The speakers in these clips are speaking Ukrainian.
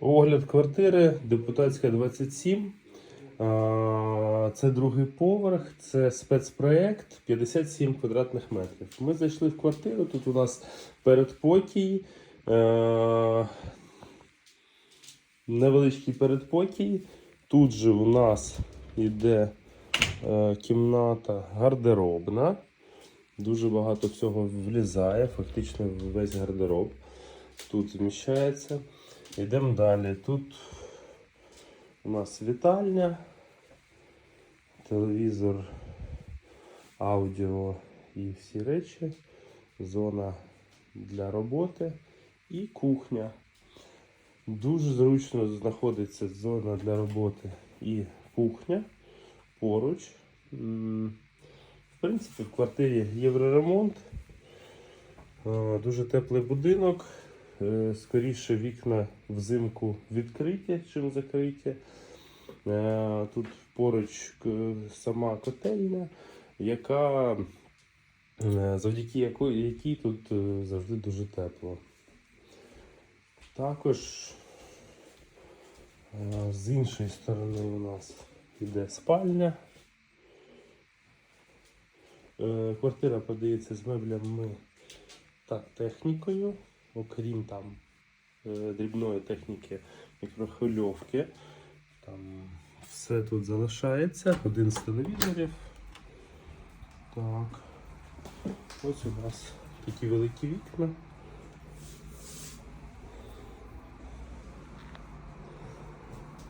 Огляд квартири, депутатська 27. Це другий поверх, це спецпроект 57 квадратних метрів. Ми зайшли в квартиру. Тут у нас передпокій, е, невеличкий передпокій. Тут же у нас йде е, кімната гардеробна. Дуже багато всього влізає, фактично весь гардероб тут зміщається. Йдемо далі. Тут у нас вітальня, телевізор, аудіо і всі речі, зона для роботи і кухня. Дуже зручно знаходиться зона для роботи і кухня поруч. В принципі, в квартирі євроремонт. Е, Дуже теплий будинок. Е, Скоріше вікна взимку відкриті, чим закриті. Е, Тут поруч сама котельня, яка е, завдяки якій тут е, завжди дуже тепло. Також е, з іншої сторони у нас йде спальня. Е, Квартира подається з меблями та технікою, окрім там е, дрібної техніки мікрохвильовки. Там все тут залишається. Один з телевізорів. Так. Ось у нас такі великі вікна.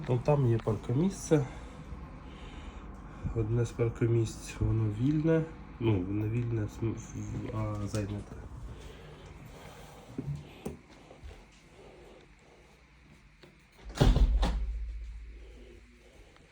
Ну, там є паркомісце. Одне з паркомісць воно вільне. Ну, не вільне, а зайняте.